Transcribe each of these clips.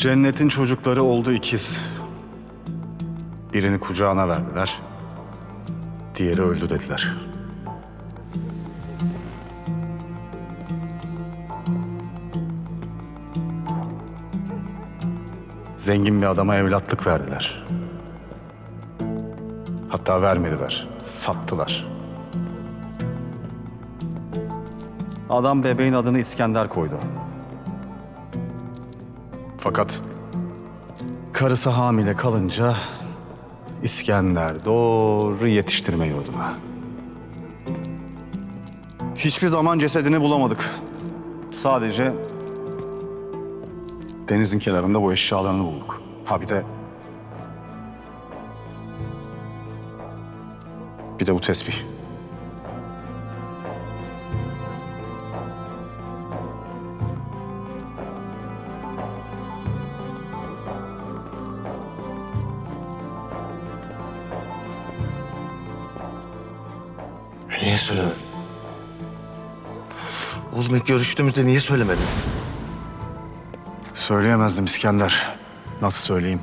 Cennetin çocukları oldu ikiz. Birini kucağına verdiler. Diğeri öldü dediler. Zengin bir adama evlatlık verdiler. Hatta vermediler, sattılar. Adam bebeğin adını İskender koydu. Fakat karısı hamile kalınca İskender doğru yetiştirme yurduna. Hiçbir zaman cesedini bulamadık. Sadece denizin kenarında bu eşyalarını bulduk. Ha bir de... Bir de bu tesbih. Niye söylemedin? Oğlum ilk görüştüğümüzde niye söylemedin? Söyleyemezdim İskender. Nasıl söyleyeyim?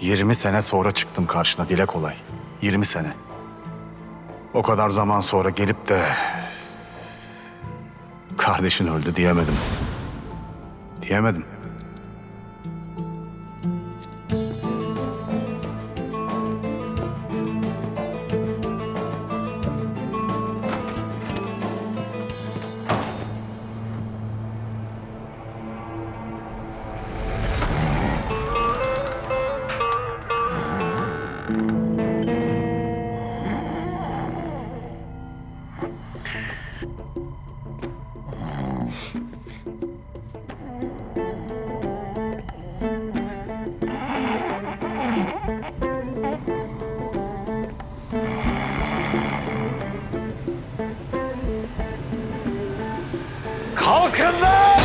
20 sene sonra çıktım karşına dile kolay. 20 sene. O kadar zaman sonra gelip de kardeşin öldü diyemedim. Diyemedim. Kalkın lan!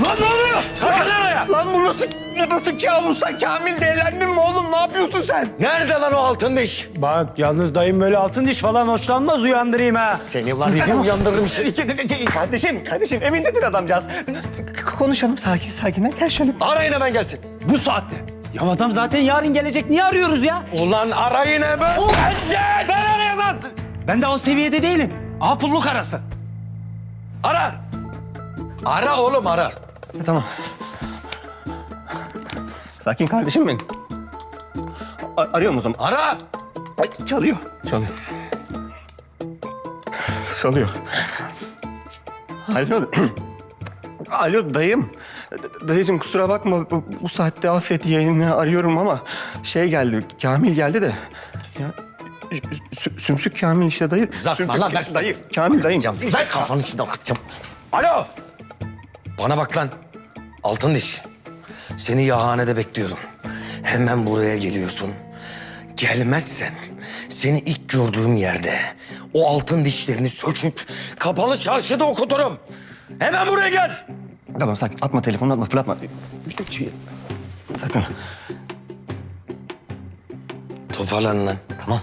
Lan ne oluyor? Kalkın oraya! Lan bu nasıl, nasıl kabus lan? Kamil delendin mi oğlum? Ne yapıyorsun sen? Nerede lan o altın diş? Bak yalnız dayım böyle altın diş falan hoşlanmaz uyandırayım ha. Seni var ya uyandırırım kardeşim, kardeşim emindedir adamcağız. Konuşalım sakin sakin. Gel şöyle. Arayın hemen gelsin. Bu saatte. Ya adam zaten yarın gelecek niye arıyoruz ya? Ulan arayın hemen. Gelsin! Ben arayamam. Ben de o seviyede değilim. Pulluk arası. Ara! Ara oğlum ara. Tamam. Sakin kardeşim benim. A- arıyorum o zaman. Ara! Ay, çalıyor. Çalıyor. Çalıyor. Alo. Alo dayım. D- Dayıcığım kusura bakma bu, bu saatte affet yayını arıyorum ama şey geldi Kamil geldi de. Ya Sü- Sümsük Kamil işte dayı. Uzatma Sümsük- lan, ver. Dayı Kamil dayım. Ver kafanı şimdi akıtacağım. Alo! Bana bak lan. Altın diş. Seni yahanede bekliyorum. Hemen buraya geliyorsun. Gelmezsen seni ilk gördüğüm yerde o altın dişlerini söküp kapalı çarşıda okuturum. Hemen buraya gel. Tamam sakin atma telefonu atma fırlatma. Sakın. Toparlan lan. Tamam.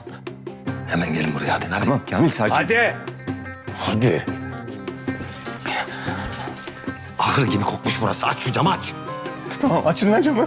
Hemen gelin buraya hadi. Hadi. Tamam Kamil sakin. Hadi. Hadi. Ahır gibi kokmuş burası. Aç şu camı aç. Tamam açın lan camı.